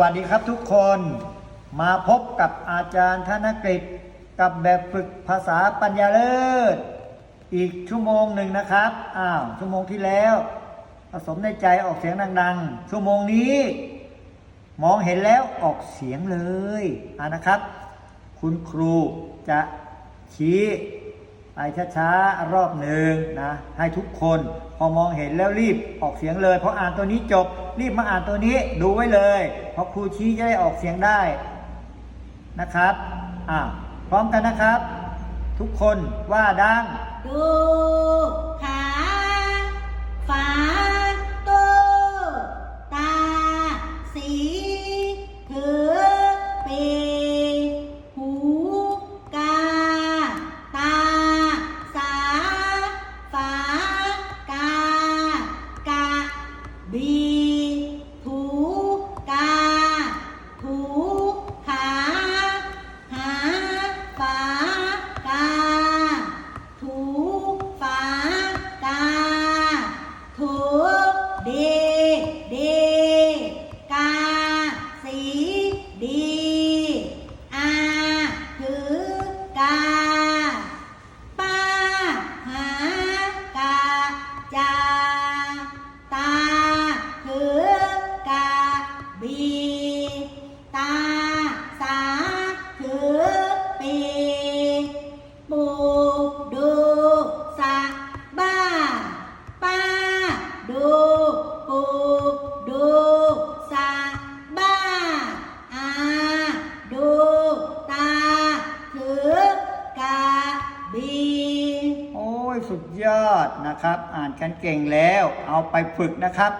วัสดีครับทุกคนมาพบกับอาจารย์ธนกฤษกับแบบฝึกภาษาปัญญาเลิศ อีกชั่วโมงหนึ่งนะครับอ้าวชั่วโมงที่แล้ว ผสมในใจออกเสียงดัง ๆ ชั่วโมงนี้ มองเห็นแล้วออกเสียงเลยอ่านะครับ คุณครูจะชี้ ไปช้าๆ รอบหนึ่งนะให้ทุกคนพอมองเห็นแล้วรีบออกเสียงเลยพออ่านตัวนี้จบ รีบมาอ่านตัวนี้ดูไว้เลย เพราะครูชี้จะได้ออกเสียงได้นะครับอ่าพร้อมกันนะครับ ทุกคนว่าดังดูขาฝา บี สุดยอดนะครับ อ่านกันเก่งแล้วเอาไปฝึกนะครับ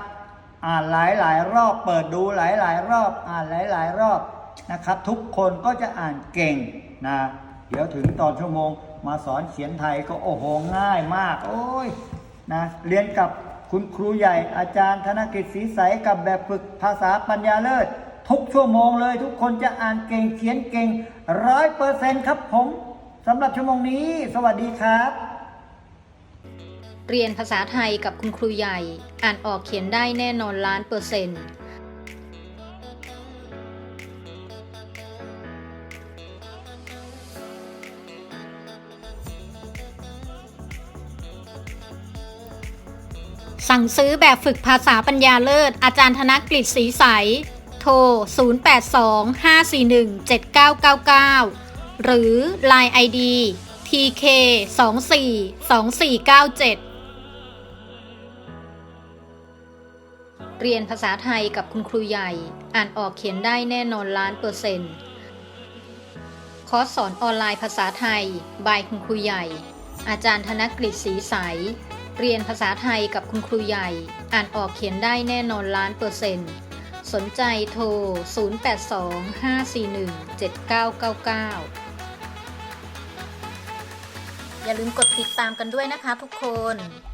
อ่านหลายหลายๆรอบเปิดดูหลายหลายๆรอบ อ่านหลายหลายๆรอบนะครับ ทุกคนก็จะอ่านเก่งนะเดี๋ยวถึงตอนชั่วโมงมาสอนเขียนไทยก็โอ้โหง่ายมาก โอ้ยนะเรียนกับคุณครูใหญ่อาจารย์ธนกิจศรีใสกับแบบฝึกภาษาปัญญาเลิศทุกชั่วโมงเลย ทุกคนจะอ่านเก่งเขียนเก่งร้อยเปอร์เซ็นต์ครับผมสำหรับชั่วโมงนี้ สวัสดีครับ เรียนภาษาไทยกับคุณครูใหญ่ อ่านออกเขียนได้แน่นอนล้านเปอร์เซ็นต์สั่งซื้อแบบฝึกภาษาปัญญาเลิศ อาจารย์ธนกฤษศรีใส โทร 0825417999 หรือ Line ID TK 24 2497 เรียนภาษาไทยกับคุณครูใหญ่ อ่านออกเขียนได้แน่นอนล้านเปอร์เซ็นต์ คอร์สสอนออนไลน์ภาษาไทย บายคุณครูใหญ่ อาจารย์ธนกฤษศรีใส เรียนภาษาไทยกับคุณครูใหญ่ อ่านออกเขียนได้แน่นอนล้านเปอร์เซ็นต์ สนใจโทร 0825417999อย่าลืมกดติดตามกันด้วยนะคะทุกคน